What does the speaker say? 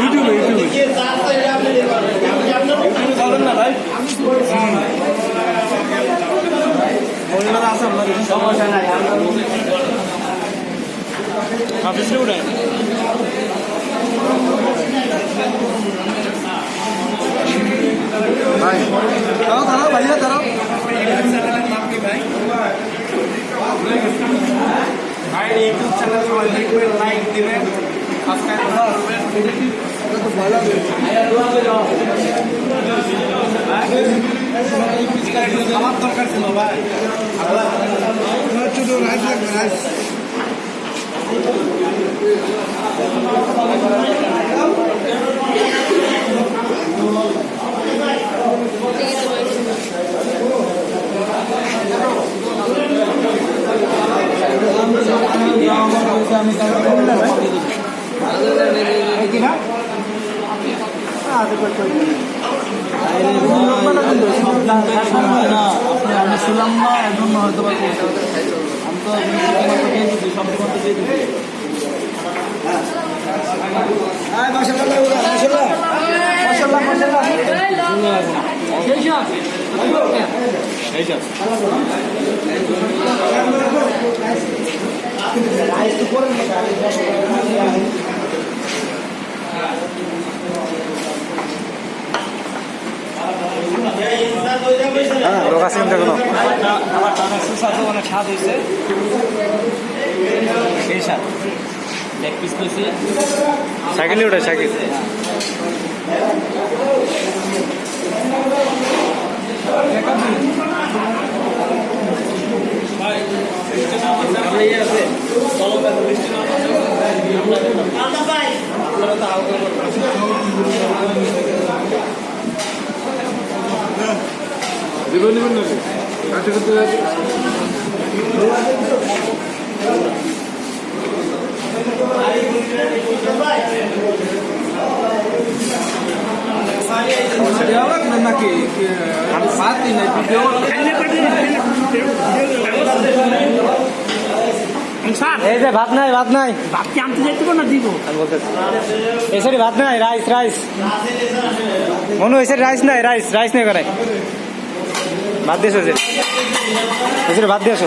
ইউটিউবে ইউটিউবে। চলেন না ভাই। সমস্যা নাই অফিসে উঠে ভাই দাঁড়াও দাঁড়াও ভাইয়া দাঁড়াও। ভাই ইউটিউব চ্যানেল দেখবেন লাইক দিবেন। আমার দরকার ছিল ভাই শুধু রাইস লাগবে রাইস আমি ছিলাম না একদম হয়তো বা আমি তো সব মতো দিয়ে দিচ্ছি হ্যাঁ লোক আছে কিন্তু কোনো আমার অনেক সুস্বাদু অনেক স্বাদ হয়েছে সেই স্বাদ। পিস পেয়েছি সাইকেলে সাইকেল। দিবেন দিবেন নাকি কাছে করতে যাচ্ছে নাকি পাতি নাই ভিডিও এই যে ভাত নাই ভাত নাই। ভাত কি আনতে যাইতে না দিব। এই সরি ভাত নাই রাইস রাইস মনে হয়েছে রাইস নাই রাইস রাইস নাই করে ভাত দিয়েছ যে। বাদ ভাত দিয়েছ।